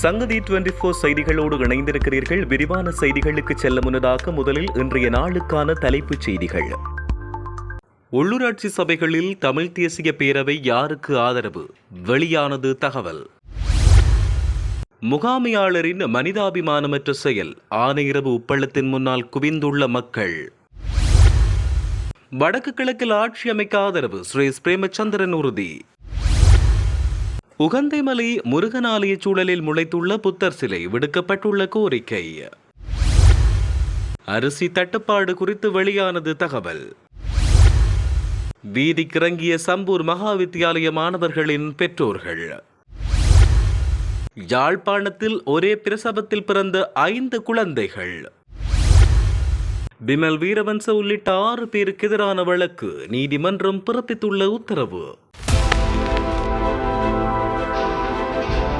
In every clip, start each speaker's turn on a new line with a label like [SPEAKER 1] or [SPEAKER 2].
[SPEAKER 1] சங்கதி twenty four செய்திகளோடு இணைந்திருக்கிறீர்கள். விரிவான செய்திகளுக்கு செல்ல முன்னதாக முதலில் இன்றைய நாளுக்கான தலைப்புச் செய்திகள். உள்ளூராட்சி சபைகளில் தமிழ் தேசிய பேரவை யாருக்கு ஆதரவு? வெளியானது தகவல். முகாமையாளரின் மனிதாபிமானமற்ற செயல் ஆனையிரவு உப்பளத்தின் முன்னால் குவிந்துள்ள மக்கள். வடக்கு கிழக்கில் ஆட்சி அமைக்க ஆதரவு ஸ்ரீ பிரேமச்சந்திரன் உறுதி. உகந்தைமலை முருகன் ஆலய சூழலில் முளைத்துள்ள புத்தர் சிலை விடுக்கப்பட்டுள்ள கோரிக்கை. அரிசி தட்டுப்பாடு குறித்து வெளியானது தகவல். வீதிக்கிறங்கிய சம்பூர் மகா வித்தியாலய மாணவர்களின் பெற்றோர்கள். யாழ்ப்பாணத்தில் ஒரே பிரசவத்தில் பிறந்த ஐந்து குழந்தைகள். பிமல் வீரவன்ச உள்ளிட்ட ஆறு பேருக்கு எதிரான வழக்கு நீதிமன்றம் பிறப்பித்துள்ள உத்தரவு.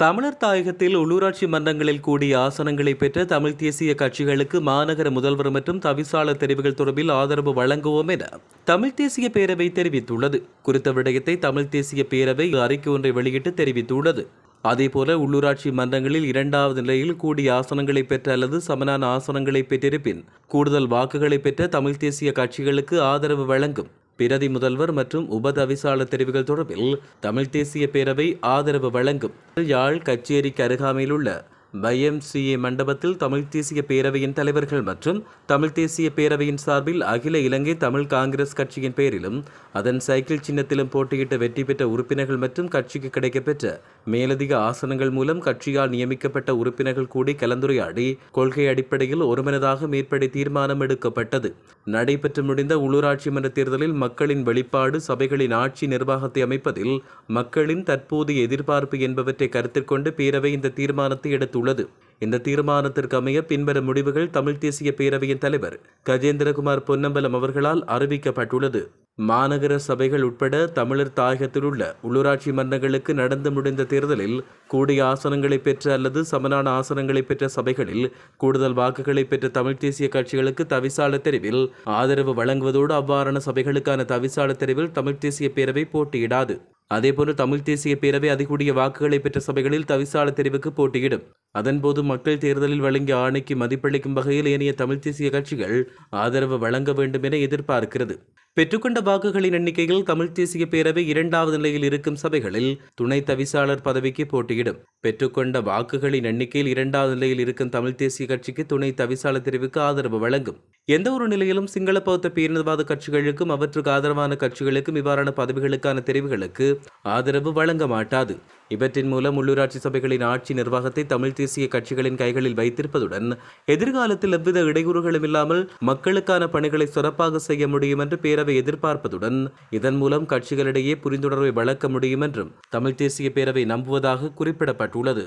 [SPEAKER 1] தமிழர் தாயகத்தில் உள்ளூராட்சி மன்றங்களில் கூடிய ஆசனங்களை பெற்ற தமிழ் தேசிய கட்சிகளுக்கு மாநகர முதல்வர் மற்றும் தவிசாளர் தெரிவுகள் தொடர்பில் ஆதரவு வழங்குவோம் என தமிழ் தேசிய பேரவை தெரிவித்துள்ளது. குறித்த விடயத்தை தமிழ் தேசிய பேரவை அறிக்கை ஒன்றை வெளியிட்டு தெரிவித்துள்ளது. அதேபோல உள்ளூராட்சி மன்றங்களில் இரண்டாவது நிலையில் கூடிய ஆசனங்களை பெற்ற அல்லது சமனான ஆசனங்களை பெற்றிருப்பின் கூடுதல் வாக்குகளை பெற்ற தமிழ் தேசிய கட்சிகளுக்கு ஆதரவு வழங்கும் பிரதி முதல்வர் மற்றும் உபதவிசாளர் தெரிவுகள் தொடர்பில் தமிழ் தேசிய பேரவை ஆதரவு வழங்கும் யாழ் கச்சேரிக்கு அருகாமையில் உள்ள பைஎம்சிஏ மண்டபத்தில் தமிழ் தேசிய பேரவையின் தலைவர்கள் மற்றும் தமிழ் தேசிய பேரவையின் சார்பில் அகில இலங்கை தமிழ் காங்கிரஸ் கட்சியின் பெயரிலும் அதன் சைக்கிள் சின்னத்திலும் போட்டியிட்ட வெற்றி பெற்ற உறுப்பினர்கள் மற்றும் கட்சிக்கு கிடைக்கப்பெற்ற மேலதிக ஆசனங்கள் மூலம் கட்சியால் நியமிக்கப்பட்ட உறுப்பினர்கள் கூடி கலந்துரையாடி கொள்கை அடிப்படையில் ஒருமனதாக மேற்படி தீர்மானம் எடுக்கப்பட்டது. நடைபெற்று முடிந்த உள்ளூராட்சி மன்ற தேர்தலில் மக்களின் வெளிப்பாடு சபைகளின் ஆட்சி நிர்வாகத்தை அமைப்பதில் மக்களின் தற்போதைய எதிர்பார்ப்பு என்பவற்றை கருத்தில் கொண்டு பேரவை இந்த தீர்மானத்தை எடுத்து எடுத்துள்ளது இந்த தீர்மானத்திற்கு அமைய பின்வரும் முடிவுகள் தமிழ் தேசிய பேரவையின் தலைவர் கஜேந்திரகுமார் பொன்னம்பலம் அவர்களால் அறிவிக்கப்பட்டுள்ளது. மாநகர சபைகள் உட்பட தமிழர் தாயகத்தில் உள்ள உள்ளூராட்சி மன்றங்களுக்கு நடந்து முடிந்த தேர்தலில் கூடிய ஆசனங்களை பெற்ற அல்லது சமனான ஆசனங்களை பெற்ற சபைகளில் கூடுதல் வாக்குகளை பெற்ற தமிழ் தேசிய கட்சிகளுக்கு தவிசாளர் தெரிவில் ஆதரவு வழங்குவதோடு அவ்வாறான சபைகளுக்கான தவிசாளர் தெரிவில் தமிழ் தேசிய பேரவை போட்டியிடாது. அதேபோன்று தமிழ் தேசிய பேரவை அதிகூடிய வாக்குகளை பெற்ற சபைகளில் தவிசாளர் தெரிவுக்கு போட்டியிடும். அதன்போது மக்கள் தேர்தலில் வழங்கிய ஆணைக்கு மதிப்பளிக்கும் வகையில் ஏனைய தமிழ் தேசிய கட்சிகள் ஆதரவு வழங்க வேண்டும் என எதிர்பார்க்கிறது. பெற்றுக்கொண்ட வாக்குகளின் எண்ணிக்கையில் தமிழ் தேசிய பேரவை இரண்டாவது நிலையில் இருக்கும் சபைகளில் துணை தவிசாளர் பதவிக்கு போட்டியிடும். பெற்றுக்கொண்ட வாக்குகளின் எண்ணிக்கையில் இரண்டாவது நிலையில் இருக்கும் தமிழ் தேசிய கட்சிக்கு துணை தவிசாளர் தெரிவுக்கு ஆதரவு வழங்கும். எந்த ஒரு நிலையிலும் சிங்கள பௌத்த பேரினவாத கட்சிகளுக்கும் அவற்றுக்கு ஆதரவான கட்சிகளுக்கும் இவ்வாறான பதவிகளுக்கான தெரிவுகளுக்கு ஆதரவு வழங்க மாட்டாது. இவற்றின் மூலம் உள்ளூராட்சி சபைகளின் ஆட்சி நிர்வாகத்தை தமிழ் தேசிய கட்சிகளின் கைகளில் வைத்திருப்பதுடன் எதிர்காலத்தில் எவ்வித இடையூறுகளும் இல்லாமல் மக்களுக்கான பணிகளை சிறப்பாக செய்ய முடியும் என்று பேரவை எதிர்பார்ப்பதுடன் இதன் மூலம் கட்சிகளிடையே புரிந்துணர்வை வளர்க்க முடியும் என்றும் தமிழ் தேசிய பேரவை நம்புவதாக குறிப்பிடப்பட்டுள்ளது.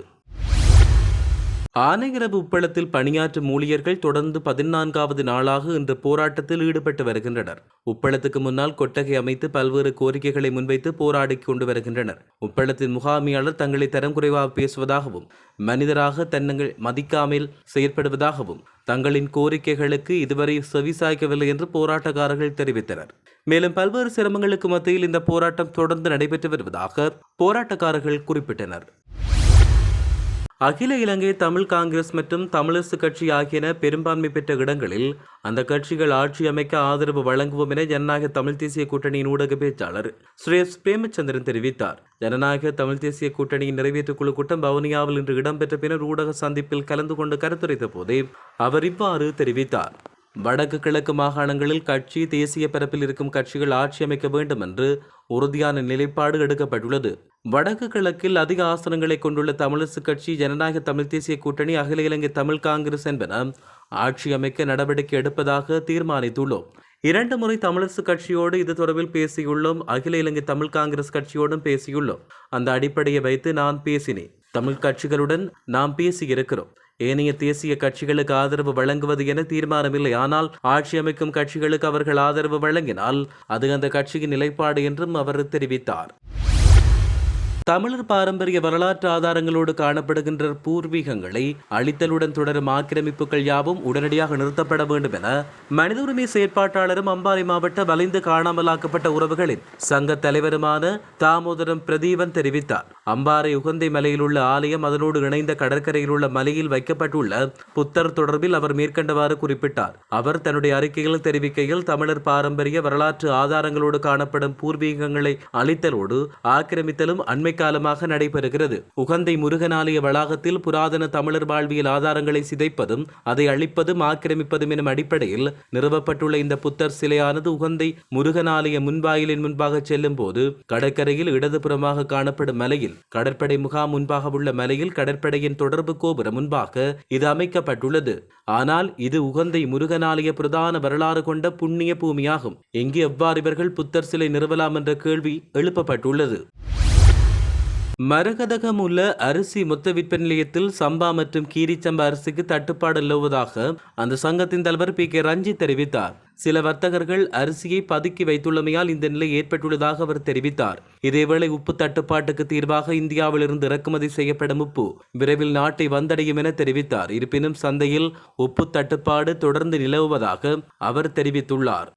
[SPEAKER 1] ஆனையிரவு உப்பளத்தில் பணியாற்றும் ஊழியர்கள் தொடர்ந்து பதினான்காவது நாளாக இன்று போராட்டத்தில் ஈடுபட்டு வருகின்றனர். உப்பளத்துக்கு முன்னால் கொட்டகை அமைத்து பல்வேறு கோரிக்கைகளை முன்வைத்து போராடி கொண்டு வருகின்றனர். உப்பளத்தின் முகாமியாளர் தங்களை தரம் குறைவாக பேசுவதாகவும் மனிதராக தன்னங்கள் மதிக்காமல் செயற்படுவதாகவும் தங்களின் கோரிக்கைகளுக்கு இதுவரை செவிசாய்க்கவில்லை என்று போராட்டக்காரர்கள் தெரிவித்தனர். மேலும் பல்வேறு சிரமங்களுக்கு மத்தியில் இந்த போராட்டம் தொடர்ந்து நடைபெற்று வருவதாக போராட்டக்காரர்கள் குறிப்பிட்டனர். அகில இலங்கை தமிழ் காங்கிரஸ் மற்றும் தமிழரசு கட்சி ஆகியன பெரும்பான்மை பெற்ற இடங்களில் அந்த கட்சிகள் ஆட்சி அமைக்க ஆதரவு வழங்குவோம் என ஜனநாயக தமிழ் தேசிய கூட்டணியின் ஊடக பேச்சாளர் ஸ்ரேஸ் பிரேமச்சந்திரன் தெரிவித்தார். ஜனநாயக தமிழ் தேசிய கூட்டணியின் நிறைவேற்று குழு கூட்டம் வவுனியாவில் இன்று இடம்பெற்ற பின்னர் ஊடக சந்திப்பில் கலந்து கொண்டு கருத்துரைத்த போதே அவர் இவ்வாறு தெரிவித்தார். வடக்கு கிழக்கு மாகாணங்களில் கட்சி தேசிய பரப்பில் இருக்கும் கட்சிகள் ஆட்சி அமைக்க வேண்டும் என்று உறுதியான நிலைப்பாடு எடுக்கப்பட்டுள்ளது. வடக்கு கிழக்கில் அதிக ஆசனங்களை கொண்டுள்ள தமிழரசு கட்சி ஜனநாயக தமிழ் தேசிய கூட்டணி அகில இலங்கை தமிழ் காங்கிரஸ் என்பன ஆட்சி அமைக்க நடவடிக்கை எடுப்பதாக தீர்மானித்துள்ளோம். இரண்டு முறை தமிழரசு கட்சியோடு இது தொடர்பில் பேசியுள்ளோம். அகில இலங்கை தமிழ் காங்கிரஸ் கட்சியோடும் பேசியுள்ளோம். அந்த அடிப்படையை வைத்து நான் பேசினேன். தமிழ் கட்சிகளுடன் நாம் பேசியிருக்கிறோம். ஏனைய தேசிய கட்சிகளுக்கு ஆதரவு வழங்குவது என தீர்மானமில்லை. ஆனால் ஆட்சி அமைக்கும் கட்சிகளுக்கு அவர்கள் ஆதரவு வழங்கினால் அது அந்த கட்சியின் நிலைப்பாடு என்றும் அவர் தெரிவித்தார். தமிழர் பாரம்பரிய வரலாற்று ஆதாரங்களோடு காணப்படுகின்ற பூர்வீகங்களை அழித்தலுடன் தொடரும் ஆக்கிரமிப்புகள் யாவும் உடனடியாக நிறுத்தப்பட வேண்டும் என மனித உரிமை செயற்பாட்டாளரும் அம்பாறை மாவட்ட வலிந்து காணாமலாக்கப்பட்ட உறவுகளின் சங்க தலைவருமான தாமோதரம் பிரதீபன் தெரிவித்தார். அம்பாறை உகந்தை மலையில் உள்ள ஆலயம் அதனோடு இணைந்த கடற்கரையில் உள்ள மலையில் வைக்கப்பட்டுள்ள புத்தர் தொடர்பில் அவர் மேற்கண்டவாறு குறிப்பிட்டார். அவர் தன்னுடைய அறிக்கையில் தெரிவிக்கையில் தமிழர் பாரம்பரிய வரலாற்று ஆதாரங்களோடு காணப்படும் பூர்வீகங்களை அழித்தலோடு ஆக்கிரமித்தலும் அண்மை காலமாக நடைபெறுகிறது. உகந்தை முருகனாலய வளாகத்தில் புராதன தமிழர் வாழ்வியல் ஆதாரங்களை சிதைப்பதும் அதை அழிப்பதும் ஆக்கிரமிப்பதும் எனும் அடிப்படையில் நிறுவப்பட்டுள்ள இந்த புத்தர் சிலையானது உகந்தை முருகனாலய முன்வாயிலின் முன்பாக செல்லும் போது கடற்கரையில் இடதுபுறமாக காணப்படும் மலையில் கடற்படை முகாம் முன்பாக உள்ள மலையில் கடற்படையின் தொடர்பு கோபுரம் முன்பாக இது அமைக்கப்பட்டுள்ளது. ஆனால் இது உகந்தை முருகனாலய பிரதான வரலாறு கொண்ட புண்ணிய பூமியாகும். எங்கே எவ்வாறு இவர்கள் புத்தர் சிலை நிறுவலாம் என்ற கேள்வி எழுப்பப்பட்டுள்ளது. மரகதகம் உள்ள அரிசி மொத்த விற்பனை நிலையத்தில் சம்பா மற்றும் கீரிச்சம்பா அரிசிக்கு தட்டுப்பாடு நிலவுவதாக அந்த சங்கத்தின் தலைவர் பி கே ரஞ்சித் தெரிவித்தார். சில வர்த்தகர்கள் அரிசியை பதுக்கி வைத்துள்ளமையால் இந்த நிலை ஏற்பட்டுள்ளதாக அவர் தெரிவித்தார். இதேவேளை உப்பு தட்டுப்பாட்டுக்கு தீர்வாக இந்தியாவிலிருந்து இறக்குமதி செய்யப்படும் உப்பு விரைவில் நாட்டை வந்தடையும் என தெரிவித்தார். இருப்பினும் சந்தையில் உப்பு தட்டுப்பாடு தொடர்ந்து நிலவுவதாக அவர் தெரிவித்துள்ளார்.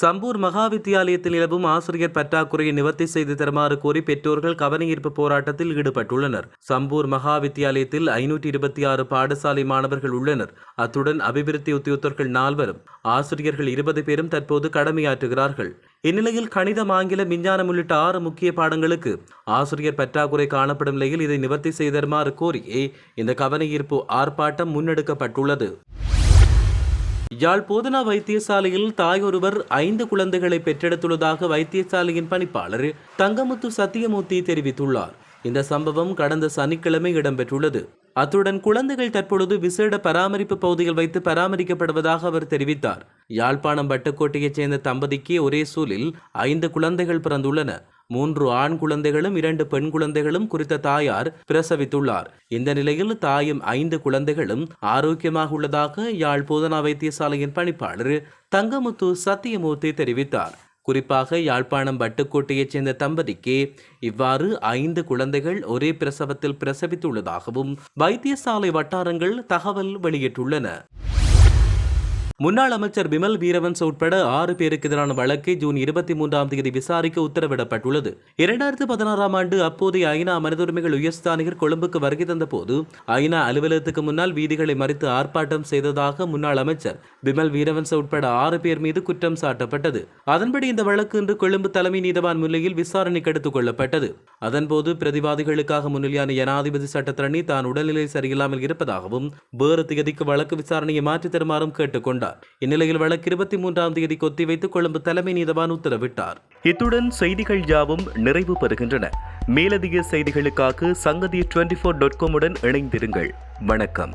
[SPEAKER 1] சம்பூர் மகா வித்தியாலயத்தில் நிலவும் ஆசிரியர் பற்றாக்குறையை நிவர்த்தி செய்து தருமாறு கோரி பெற்றோர்கள் கவனஈர்ப்பு போராட்டத்தில் ஈடுபட்டுள்ளனர். சம்பூர் மகா வித்தியாலயத்தில் ஐநூற்றி இருபத்தி ஆறு பாடசாலை மாணவர்கள் உள்ளனர். அத்துடன் அபிவிருத்தி உத்தியோகத்தர்கள் நால்வரும் ஆசிரியர்கள் இருபது பேரும் தற்போது கடமையாற்றுகிறார்கள். இந்நிலையில் கணிதம் ஆங்கிலம் விஞ்ஞானம் உள்ளிட்ட ஆறு முக்கிய பாடங்களுக்கு ஆசிரியர் பற்றாக்குறை காணப்படும் நிலையில் இதை நிவர்த்தி செய்து தருமாறு கோரியே இந்த கவனஈர்ப்பு ஆர்ப்பாட்டம் முன்னெடுக்கப்பட்டுள்ளது. யாழ் போதனா வைத்தியசாலையில் தாய் ஒருவர் ஐந்து குழந்தைகளை பெற்றெடுத்துள்ளதாக வைத்தியசாலையின் பணிப்பாளர் தங்கமுத்து சத்தியமூர்த்தி தெரிவித்துள்ளார். இந்த சம்பவம் கடந்த சனிக்கிழமை இடம்பெற்றுள்ளது. அத்துடன் குழந்தைகள் தற்பொழுது விசேட பராமரிப்பு பகுதியில் வைத்து பராமரிக்கப்படுவதாக அவர் தெரிவித்தார். யாழ்ப்பாணம் வட்டுக்கோட்டையைச் சேர்ந்த தம்பதிக்கு ஒரே சூழலில் ஐந்து குழந்தைகள் பிறந்துள்ளன. மூன்று ஆண் குழந்தைகளும் இரண்டு பெண் குழந்தைகளும் குறித்த தாயார் பிரசவித்துள்ளார். இந்த நிலையில் தாயும் ஐந்து குழந்தைகளும் ஆரோக்கியமாக உள்ளதாக யாழ் போதனா வைத்தியசாலையின் பணிப்பாளர் தங்கமுத்து சத்தியமூர்த்தி தெரிவித்தார். குறிப்பாக யாழ்ப்பாணம் வட்டுக்கோட்டையைச் சேர்ந்த தம்பதிக்கு இவ்வாறு ஐந்து குழந்தைகள் ஒரே பிரசவத்தில் பிரசவித்துள்ளதாகவும் வைத்தியசாலை வட்டாரங்கள் தகவல் வெளியிட்டுள்ளன. முன்னாள் அமைச்சர் பிமல் வீரவன்ஸ் உட்பட ஆறு பேருக்கு எதிரான வழக்கை ஜூன் இருபத்தி மூன்றாம் தேதி விசாரிக்க உத்தரவிடப்பட்டுள்ளது. இரண்டாயிரத்து பதினாறாம் ஆண்டு அப்போதைய ஐநா மனித உரிமைகள் உயர்ஸ்தானிகர் கொழும்புக்கு வருகை தந்தபோது ஐநா அலுவலகத்துக்கு முன்னால் வீதிகளை மறித்து ஆர்ப்பாட்டம் செய்ததாக முன்னாள் அமைச்சர் பிமல் வீரவன்ஸ் உட்பட ஆறு பேர் மீது குற்றம் சாட்டப்பட்டது. அதன்படி இந்த வழக்கு இன்று கொழும்பு தலைமை நீதவான் முன்னிலையில் விசாரணைக்கு எடுத்துக் கொள்ளப்பட்டது. அதன்போது பிரதிவாதிகளுக்காக முன்னிலையான ஜனாதிபதி சட்டத்தரணி தான் உடல்நிலை சரியில்லாமல் இருப்பதாகவும் வேறு திகதிக்கு வழக்கு விசாரணையை மாற்றித் தருமாறும் கேட்டுக்கொண்டார் இந்நிலையில் வழக்கு இருபத்தி மூன்றாம் தேதி ஒத்திவைத்து கொழும்பு தலைமை நீதவான் உத்தரவிட்டார்.
[SPEAKER 2] இத்துடன் செய்திகள் யாவும் நிறைவு பெறுகின்றன. மேலதிக செய்திகளுக்காக சங்கதி டுவெண்டி ஃபோர் டாட் காமுடன் இணைந்திருங்கள். வணக்கம்.